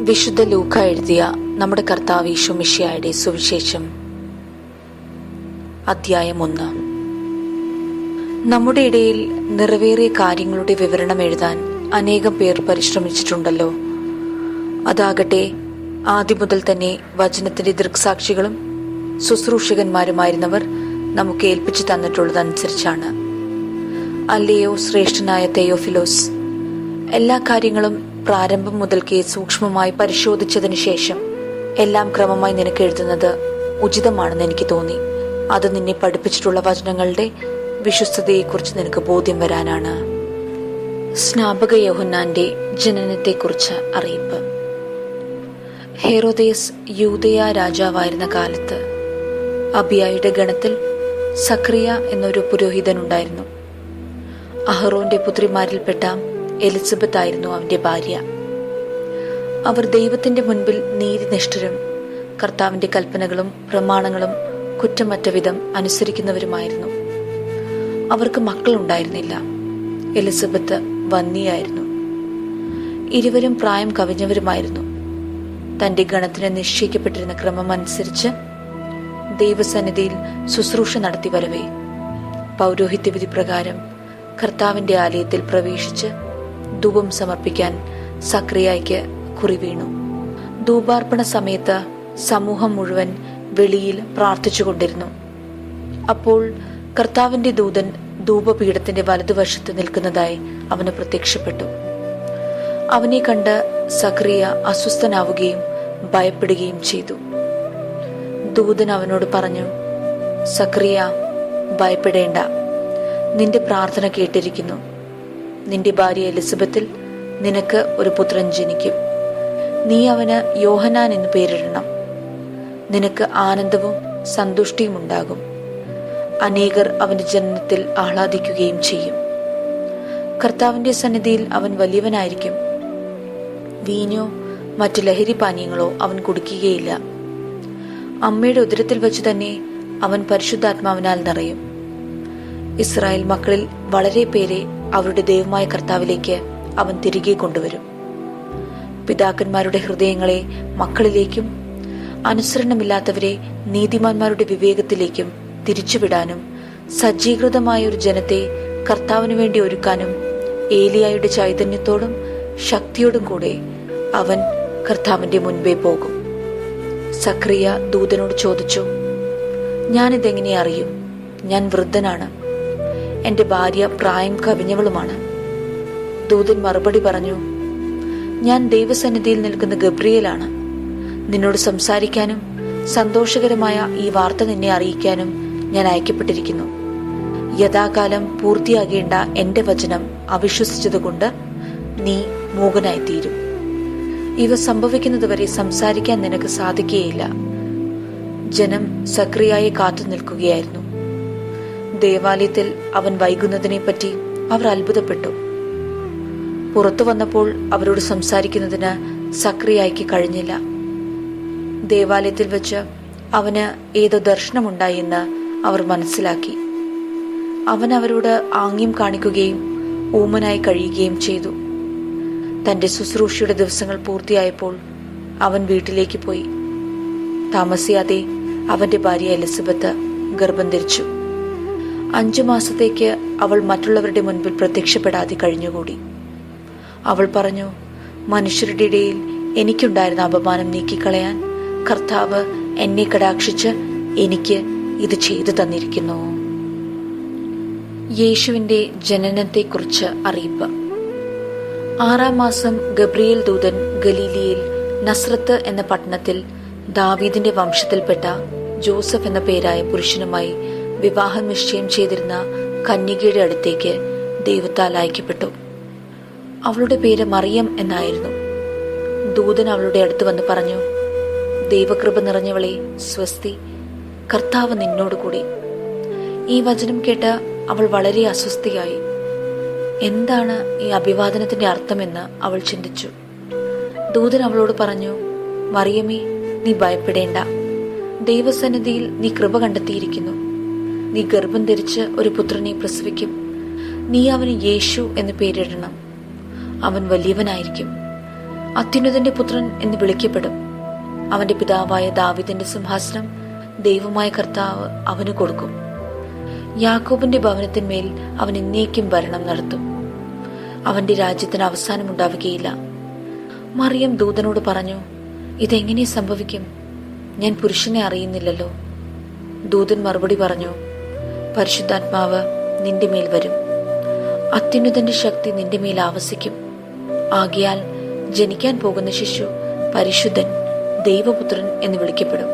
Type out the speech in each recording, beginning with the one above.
വിശുദ്ധ ലൂക്ക എഴുതിയ നമ്മുടെ കർത്താവ് ഈശോമിഷിയായുടെ സുവിശേഷം. അധ്യായം ഒന്ന്. നമ്മുടെ ഇടയിൽ നിറവേറിയ കാര്യങ്ങളുടെ വിവരണം എഴുതാൻ അനേകം പേർ പരിശ്രമിച്ചിട്ടുണ്ടല്ലോ. അതാകട്ടെ ആദ്യം മുതൽ തന്നെ വചനത്തിന്റെ ദൃക്സാക്ഷികളും ശുശ്രൂഷകന്മാരുമായിരുന്നവർ നമുക്ക് ഏൽപ്പിച്ചു തന്നിട്ടുള്ളതനുസരിച്ചാണ്. അല്ലയോ ശ്രേഷ്ഠനായ തെയോഫിലോസ് എല്ലാ കാര്യങ്ങളും പ്രാരംഭം മുതൽക്കേ സൂക്ഷ്മമായി പരിശോധിച്ചതിനു ശേഷം എല്ലാം ക്രമമായി നിനക്ക് എഴുതുന്നത് ഉചിതമാണെന്ന് എനിക്ക് തോന്നി. അത് നിന്നെ പഠിപ്പിച്ചിട്ടുള്ള വചനങ്ങളുടെ വിശ്വസ്തതയെക്കുറിച്ച് നിനക്ക് ബോധ്യം വരാനാണ്. സ്നാപക യോഹന്നാന്റെ ജനനത്തെക്കുറിച്ച് അറിയിപ്പ്. ഹെറോദേസ് യൂതയ രാജാവായിരുന്ന കാലത്ത് അബിയായുടെ ഗണത്തിൽ സക്രിയ എന്നൊരു പുരോഹിതനുണ്ടായിരുന്നു. അഹ്റോന്റെ പുത്രിമാരിൽപ്പെട്ട എലിസബത്ത് ആയിരുന്നു അവന്റെ ഭാര്യ. അവർ ദൈവത്തിന്റെ മുൻപിൽ നീതിനിഷ്ഠരും കർത്താവിന്റെ കൽപ്പനകളും പ്രമാണങ്ങളും കുറ്റമറ്റ വിധം അനുസരിക്കുന്നവരുമായിരുന്നു. അവർക്ക് മക്കളുണ്ടായിരുന്നില്ല. എലിസബത്ത് വന്നിയായിരുന്നു. ഇരുവരും പ്രായം കവിഞ്ഞവരുമായിരുന്നു. തന്റെ ഗണത്തിന് നിശ്ചയിക്കപ്പെട്ടിരുന്ന ക്രമം അനുസരിച്ച് ദൈവസന്നിധിയിൽ ശുശ്രൂഷ നടത്തി വരവേ. പൗരോഹിത്യവിധി പ്രകാരം കർത്താവിന്റെ ആലയത്തിൽ പ്രവേശിച്ച് ധൂപം സമർപ്പിക്കാൻ സക്രിയയ്ക്ക് കുറി വീണു. ധൂപാർപ്പണ സമയത്ത് സമൂഹം മുഴുവൻ വെളിയിൽ പ്രാർത്ഥിച്ചുകൊണ്ടിരുന്നു. അപ്പോൾ കർത്താവിന്റെ ദൂതൻ ധൂപപീഠത്തിന്റെ വലതുവശത്ത് നിൽക്കുന്നതായി അവന് പ്രത്യക്ഷപ്പെട്ടു. അവനെ കണ്ട് സക്രിയ അസ്വസ്ഥനാവുകയും ഭയപ്പെടുകയും ചെയ്തു. ദൂതൻ അവനോട് പറഞ്ഞു സക്രിയ ഭയപ്പെടേണ്ട. നിന്റെ പ്രാർത്ഥന കേട്ടിരിക്കുന്നു. നിന്റെ ഭാര്യ എലിസബത്തിൽ നിനക്ക് ഒരു പുത്രൻ ജനിക്കും. നീ അവന് യോഹനാൻ എന്ന് പേരിടണം. നിനക്ക് ആനന്ദവും സന്തുഷ്ടിയും ഉണ്ടാകും. അനേകർ അവന്റെ ജനനത്തിൽ ആഹ്ലാദിക്കുകയും ചെയ്യും. കർത്താവിന്റെ സന്നിധിയിൽ അവൻ വലിയവനായിരിക്കും. വീഞ്ഞോ മറ്റു ലഹരി പാനീയങ്ങളോ അവൻ കുടിക്കുകയില്ല. അമ്മയുടെ ഉദരത്തിൽ വെച്ച് തന്നെ അവൻ പരിശുദ്ധാത്മാവിനാൽ നിറയും. ഇസ്രായേൽ മക്കളിൽ വളരെ പേരെ അവരുടെ ദൈവമായ കർത്താവിലേക്ക് അവൻ തിരികെ കൊണ്ടുവരും. പിതാക്കന്മാരുടെ ഹൃദയങ്ങളെ മക്കളിലേക്കും അനുസരണമില്ലാത്തവരെ നീതിമാന്മാരുടെ വിവേകത്തിലേക്കും തിരിച്ചുവിടാനും സജ്ജീകൃതമായ ഒരു ജനത്തെ കർത്താവിനു വേണ്ടി ഒരുക്കാനും ഏലിയായുടെ ചൈതന്യത്തോടും ശക്തിയോടും കൂടെ അവൻ കർത്താവിന്റെ മുൻപേ പോകും. സക്രിയ ദൂതനോട് ചോദിച്ചു ഞാനിതെങ്ങനെ അറിയും? ഞാൻ വൃദ്ധനാണ്. എന്റെ ഭാര്യ പ്രായം കവിഞ്ഞവളുമാണ്. ദൂതൻ മറുപടി പറഞ്ഞു ഞാൻ ദൈവസന്നിധിയിൽ നിൽക്കുന്ന ഗബ്രിയലാണ്. നിന്നോട് സംസാരിക്കാനും സന്തോഷകരമായ ഈ വാർത്ത നിന്നെ അറിയിക്കാനും ഞാൻ അയക്കപ്പെട്ടിരിക്കുന്നു. യഥാകാലം പൂർത്തിയാകേണ്ട എന്റെ വചനം അവിശ്വസിച്ചതുകൊണ്ട് നീ മൂകനായിത്തീരും. ഇവ സംഭവിക്കുന്നതുവരെ സംസാരിക്കാൻ നിനക്ക് സാധിക്കുകയില്ല. ജനം സക്രിയായി കാത്തു നിൽക്കുകയായിരുന്നു ദേവാലയത്തിൽ അവൻ വൈകുന്നതിനെപ്പറ്റി അവർ അത്ഭുതപ്പെട്ടു. പുറത്തു വന്നപ്പോൾ അവരോട് സംസാരിക്കുന്നതിന് സക്രിയായിക്ക് കഴിഞ്ഞില്ല. ദേവാലയത്തിൽ വെച്ച് അവന് ഏതോ ദർശനമുണ്ടായി എന്ന് അവർ മനസ്സിലാക്കി. അവൻ അവരോട് ആംഗ്യം കാണിക്കുകയും ഊമനായി കഴിയുകയും ചെയ്തു. തന്റെ ശുശ്രൂഷയുടെ ദിവസങ്ങൾ പൂർത്തിയായപ്പോൾ അവൻ വീട്ടിലേക്ക് പോയി. താമസിയാതെ അവന്റെ ഭാര്യ എലിസബത്ത് ഗർഭം ധരിച്ചു. അഞ്ചു മാസത്തേക്ക് അവൾ മറ്റുള്ളവരുടെ മുൻപിൽ പ്രത്യക്ഷപ്പെടാതെ കഴിഞ്ഞുകൂടി. അവൾ പറഞ്ഞു മനുഷ്യരുടെ ഇടയിൽ എനിക്കുണ്ടായിരുന്ന അപമാനം നീക്കിക്കളയാൻ കർത്താവ് എന്നെ കടാക്ഷിച്ച് എനിക്ക് ഇത് ചെയ്തു തന്നിരിക്കുന്നു. യേശുവിന്റെ ജനനത്തെക്കുറിച്ച് അറിയിപ്പ്. ആറാം മാസം ഗബ്രിയേൽ ദൂതൻ ഗലീലിയിൽ നസ്രത്ത് എന്ന പട്ടണത്തിൽ ദാവീദിന്റെ വംശത്തിൽപ്പെട്ട ജോസഫ് എന്ന പേരായ പുരുഷനുമായി വിവാഹം നിശ്ചയം ചെയ്തിരുന്ന കന്യകയുടെ അടുത്തേക്ക് ദൈവത്താൽ അയക്കപ്പെട്ടു. അവളുടെ പേര് മറിയം എന്നായിരുന്നു. ദൂതൻ അവളുടെ അടുത്ത് വന്ന് പറഞ്ഞു ദൈവകൃപ നിറഞ്ഞവളെ സ്വസ്തി കർത്താവ് നിന്നോടുകൂടി ഈ വചനം കേട്ട് അവൾ വളരെ അസ്വസ്ഥയായി. എന്താണ് ഈ അഭിവാദനത്തിന്റെ അർത്ഥമെന്ന് അവൾ ചിന്തിച്ചു. ദൂതൻ അവളോട് പറഞ്ഞു മറിയമേ നീ ഭയപ്പെടേണ്ട. ദൈവസന്നിധിയിൽ നീ കൃപ കണ്ടെത്തിയിരിക്കുന്നു. നീ ഗർഭം ധരിച്ച് ഒരു പുത്രനെ പ്രസവിക്കും. നീ അവന് യേശു എന്ന് പേരിടണം. അവൻ വലിയവനായിരിക്കും. അത്യുന്നതന്റെ പുത്രൻ എന്ന് വിളിക്കപ്പെടും. അവന്റെ പിതാവായ ദാവിദിന്റെ സിംഹാസനം ദൈവമായ കർത്താവ് അവന് കൊടുക്കും. യാക്കോബിന്റെ ഭവനത്തിന്മേൽ അവൻ എന്നേക്കും ഭരണം നടത്തും. അവന്റെ രാജ്യത്തിന് അവസാനമുണ്ടാവുകയില്ല മറിയം ദൂതനോട് പറഞ്ഞു ഇതെങ്ങനെ സംഭവിക്കും? ഞാൻ പുരുഷനെ അറിയുന്നില്ലല്ലോ. ദൂതൻ മറുപടി പറഞ്ഞു പരിശുദ്ധാത്മാവ് നിന്റെ മേൽ വരും. അത്യുന്നതന്റെ ശക്തി നിന്റെ മേൽ ആവസിക്കും. ആകയാൽ ജനിക്കാൻ പോകുന്ന ശിശു പരിശുദ്ധൻ ദൈവപുത്രൻ എന്ന് വിളിക്കപ്പെടും.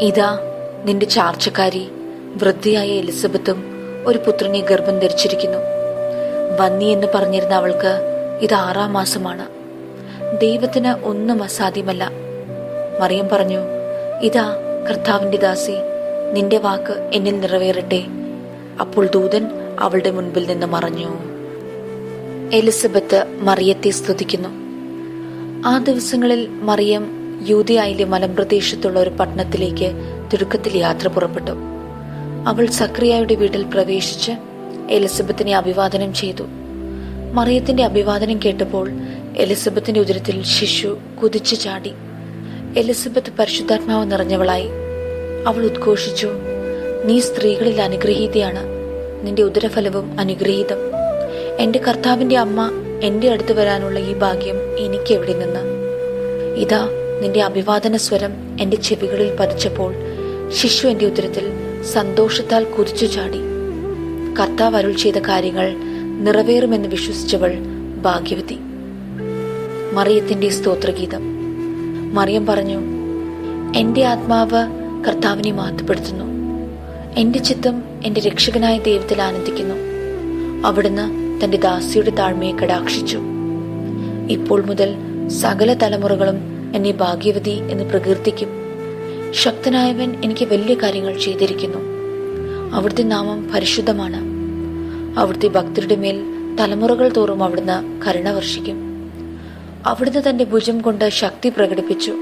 ഇതാ നിന്റെ ചാർച്ചക്കാരി വൃദ്ധയായ എലിസബത്തും ഒരു പുത്രനെ ഗർഭം ധരിച്ചിരിക്കുന്നു. വന്നി എന്ന് പറഞ്ഞിരുന്ന അവൾക്ക് ഇത് ആറാം മാസമാണ്. ദൈവത്തിന് ഒന്നും അസാധ്യമല്ല. മറിയം പറഞ്ഞു ഇതാ കർത്താവിന്റെ ദാസി നിന്റെ വാക്ക് എന്നിൽ നിറവേറട്ടെ. അപ്പോൾ ദൂതൻ അവളുടെ മുൻപിൽ നിന്ന് മറഞ്ഞു. എലിസബത്ത് മറിയത്തെ സ്തുതിക്കുന്നു. ആ ദിവസങ്ങളിൽ മറിയം യൂതിയായിലെ മലമ്പ്രദേശത്തുള്ള ഒരു പട്ടണത്തിലേക്ക് തിടുക്കത്തിൽ യാത്ര പുറപ്പെട്ടു. അവൾ സക്രിയയുടെ വീട്ടിൽ പ്രവേശിച്ച് എലിസബത്തിനെ അഭിവാദനം ചെയ്തു. മറിയത്തിന്റെ അഭിവാദനം കേട്ടപ്പോൾ എലിസബത്തിന്റെ ഉദരത്തിൽ ശിശു കുതിച്ചു ചാടി. എലിസബത്ത് പരിശുദ്ധാത്മാവ് നിറഞ്ഞവളായി. അവൾ ഉദ്ഘോഷിച്ചു. നീ സ്ത്രീകളിൽ അനുഗ്രഹീതയാണ്. നിന്റെ ഉദരഫലവും അനുഗ്രഹീതം. എന്റെ കർത്താവിന്റെ അമ്മ എന്റെ അടുത്ത് വരാനുള്ള ഈ ഭാഗ്യം എനിക്ക് എവിടെ നിന്ന്? ഇതാ നിന്റെ അഭിവാദന സ്വരം എന്റെ ചെവികളിൽ പതിച്ചപ്പോൾ ശിശു എന്റെ ഉദരത്തിൽ സന്തോഷത്താൽ കുതിച്ചു ചാടി. കർത്താവ് അരുൾ ചെയ്ത കാര്യങ്ങൾ നിറവേറുമെന്ന് വിശ്വസിച്ചവൾ ഭാഗ്യവതി. മറിയത്തിന്റെ സ്തോത്രഗീതം. മറിയം പറഞ്ഞു എന്റെ ആത്മാവ് കർത്താവിനെ മഹത്വപ്പെടുത്തുന്നു എന്റെ ചിത്തം എന്റെ രക്ഷകനായ ദൈവത്തിൽ ആനന്ദിക്കുന്നു. അവിടുന്ന് തന്റെ ദാസിയുടെ താഴ്മയെ കടാക്ഷിച്ചു. ഇപ്പോൾ മുതൽ സകല തലമുറകളും എന്നെ ഭാഗ്യവതി എന്ന് പ്രകീർത്തിക്കും. ശക്തനായവൻ എനിക്ക് വലിയ കാര്യങ്ങൾ ചെയ്തിരിക്കുന്നു. അവിടുത്തെ നാമം പരിശുദ്ധമാണ്. അവിടുത്തെ ഭക്തരുടെ മേൽ തലമുറകൾ തോറും അവിടുന്ന് കരുണ വർഷിക്കും. അവിടുന്ന് തന്റെ ഭുജം കൊണ്ട് ശക്തി പ്രകടിപ്പിച്ചു.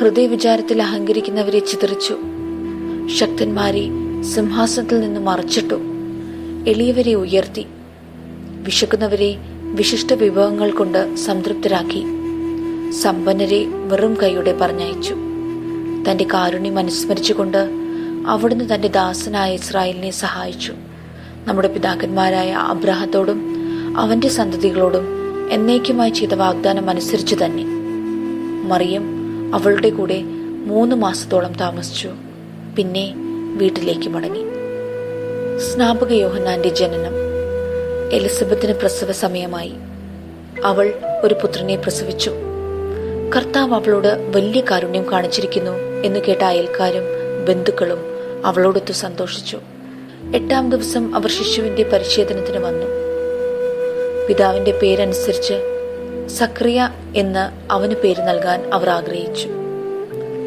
ഹൃദയ വിചാരത്തിൽ അഹങ്കരിക്കുന്നവരെ ചിതറിച്ചു. ശക്തന്മാരെ സിംഹാസനത്തിൽ നിന്ന് മറച്ചിട്ടു. എളിയവരെ ഉയർത്തി. വിശക്കുന്നവരെ വിശിഷ്ട വിഭവങ്ങൾ കൊണ്ട് സംതൃപ്തരാക്കി. സമ്പന്നരെ വെറും കൈയോടെ പറഞ്ഞയച്ചു. തന്റെ കാരുണ്യം അനുസ്മരിച്ചുകൊണ്ട് അവിടുന്ന് തന്റെ ദാസനായ ഇസ്രായേലിനെ സഹായിച്ചു. നമ്മുടെ പിതാക്കന്മാരായ അബ്രാഹത്തോടും അവന്റെ സന്തതികളോടും എന്നേക്കുമായി ചെയ്ത വാഗ്ദാനം അനുസരിച്ചു തന്നെ. മറിയം അവളുടെ കൂടെ മൂന്ന് മാസത്തോളം താമസിച്ചു. പിന്നെ വീട്ടിലേക്ക് മടങ്ങി. സ്നാപക യോഹന്നാന്റെ ജനനം എലിസബത്തിന് പ്രസവ സമയമായി. അവൾ ഒരു പുത്രനെ പ്രസവിച്ചു. കർത്താവ് അവളോട് വലിയ കാരുണ്യം കാണിച്ചിരിക്കുന്നു എന്ന് കേട്ട അയൽക്കാരും ബന്ധുക്കളും അവളോടൊത്ത് സന്തോഷിച്ചു. എട്ടാം ദിവസം അവർ ശിശുവിന്റെ പരിശോധനത്തിന് വന്നു. പിതാവിന്റെ പേരനുസരിച്ച് സക്രിയ എന്ന് അവന് പേര് നൽകാൻ അവർ ആഗ്രഹിച്ചു.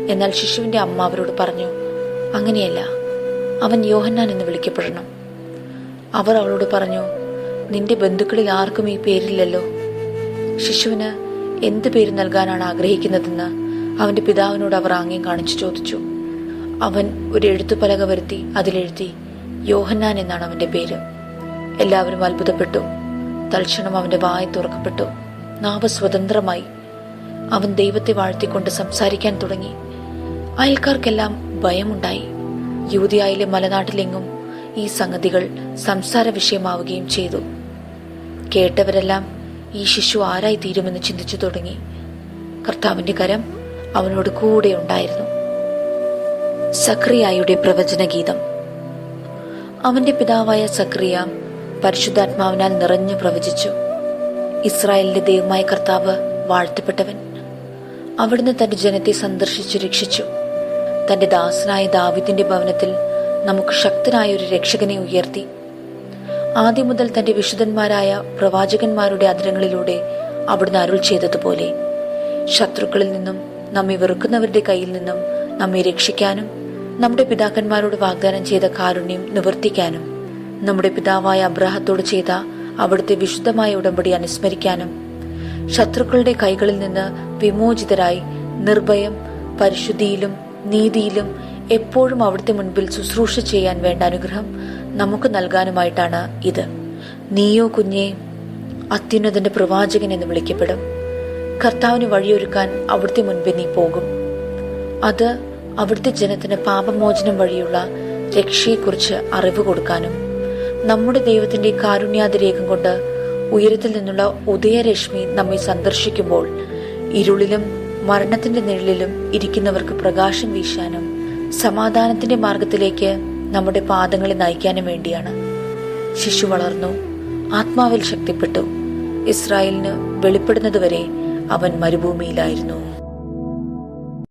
എന്നാൽ ശിശുവിന്റെ അമ്മ അവരോട് പറഞ്ഞു അങ്ങനെയല്ല അവൻ യോഹന്നാൻ എന്ന് വിളിക്കപ്പെടണം. അവർ അവളോട് പറഞ്ഞു നിന്റെ ബന്ധുക്കളിൽ ആർക്കും ഈ പേരില്ലല്ലോ. ശിശുവിന് എന്ത് പേര് നൽകാനാണ് ആഗ്രഹിക്കുന്നതെന്ന് അവന്റെ പിതാവിനോട് അവർ ആംഗ്യം കാണിച്ചു ചോദിച്ചു. അവൻ ഒരു എഴുത്തുപലക വരുത്തി അതിലെഴുതി യോഹന്നാൻ എന്നാണ് അവന്റെ പേര്. എല്ലാവരും അത്ഭുതപ്പെട്ടു. തൽക്ഷണം അവന്റെ വായ തുറക്കപ്പെട്ടു. നാവ് സ്വതന്ത്രമായി. അവൻ ദൈവത്തെ വാഴ്ത്തിക്കൊണ്ട് സംസാരിക്കാൻ തുടങ്ങി. അയൽക്കാർക്കെല്ലാം ഭയമുണ്ടായി. യൂതിയായിലെ മലനാട്ടിലെങ്ങും ഈ സംഗതികൾ സംസാര വിഷയമാവുകയും ചെയ്തു. കേട്ടവരെല്ലാം ഈ ശിശു ആരായി തീരുമെന്ന് ചിന്തിച്ചു തുടങ്ങി. കർത്താവിന്റെ കരം അവനോട് കൂടെ ഉണ്ടായിരുന്നു. സക്രിയായുടെ പ്രവചന ഗീതം അവന്റെ പിതാവായ സക്രിയ പരിശുദ്ധാത്മാവിനാൽ നിറഞ്ഞു പ്രവചിച്ചു. ഇസ്രായേലിന്റെ ദൈവമായ കർത്താവ് വാഴ്ത്തപ്പെട്ടവൻ. അവിടുന്ന് തന്റെ ജനത്തെ സന്ദർശിച്ചു രക്ഷിച്ചു. തന്റെ ദാസനായ ദാവിദിന്റെ ഭവനത്തിൽ നമുക്ക് ശക്തനായ ഒരു രക്ഷകനെ ഉയർത്തി. ആദ്യം മുതൽ തന്റെ വിശുദ്ധന്മാരായ പ്രവാചകന്മാരുടെ അതിരങ്ങളിലൂടെ അവിടുന്ന് അരുൾ ചെയ്തതുപോലെ ശത്രുക്കളിൽ നിന്നും നമ്മെ വെറുക്കുന്നവരുടെ കയ്യിൽ നിന്നും നമ്മെ രക്ഷിക്കാനും നമ്മുടെ പിതാക്കന്മാരോട് വാഗ്ദാനം ചെയ്ത കാരുണ്യം നിവർത്തിക്കാനും നമ്മുടെ പിതാവായ അബ്രാഹത്തോട് ചെയ്ത അവിടുത്തെ വിശുദ്ധമായ ഉടമ്പടി അനുസ്മരിക്കാനും ശത്രുക്കളുടെ കൈകളിൽ നിന്ന് വിമോചിതരായി നിർഭയം പരിശുദ്ധിയിലും നീതിയിലും എപ്പോഴും അവിടുത്തെ മുൻപിൽ ശുശ്രൂഷ ചെയ്യാൻ വേണ്ട അനുഗ്രഹം നമുക്ക് നൽകാനുമായിട്ടാണ് ഇത്. നീയോ കുഞ്ഞെ അത്യുന്നതന്റെ പ്രവാചകൻ എന്ന് വിളിക്കപ്പെടും. കർത്താവിന് വഴിയൊരുക്കാൻ അവിടുത്തെ മുൻപിൽ നീ പോകും. അത് അവിടുത്തെ ജനത്തിന് പാപമോചനം വഴിയുള്ള രക്ഷയെക്കുറിച്ച് അറിവ് കൊടുക്കാനും നമ്മുടെ ദൈവത്തിന്റെ കാരുണ്യാതിരേഖം കൊണ്ട് ഉയരത്തിൽ നിന്നുള്ള ഉദയരശ്മി നമ്മെ സന്ദർശിക്കുമ്പോൾ ഇരുളിലും മരണത്തിന്റെ നിഴലിലും ഇരിക്കുന്നവർക്ക് പ്രകാശം വീശാനും സമാധാനത്തിന്റെ മാർഗത്തിലേക്ക് നമ്മുടെ പാദങ്ങളെ നയിക്കാനും വേണ്ടിയാണ്. ശിശു വളർന്നു. ആത്മാവിൽ ശക്തിപ്പെട്ടു. ഇസ്രായേലിന് വെളിപ്പെടുന്നതുവരെ അവൻ മരുഭൂമിയിലായിരുന്നു.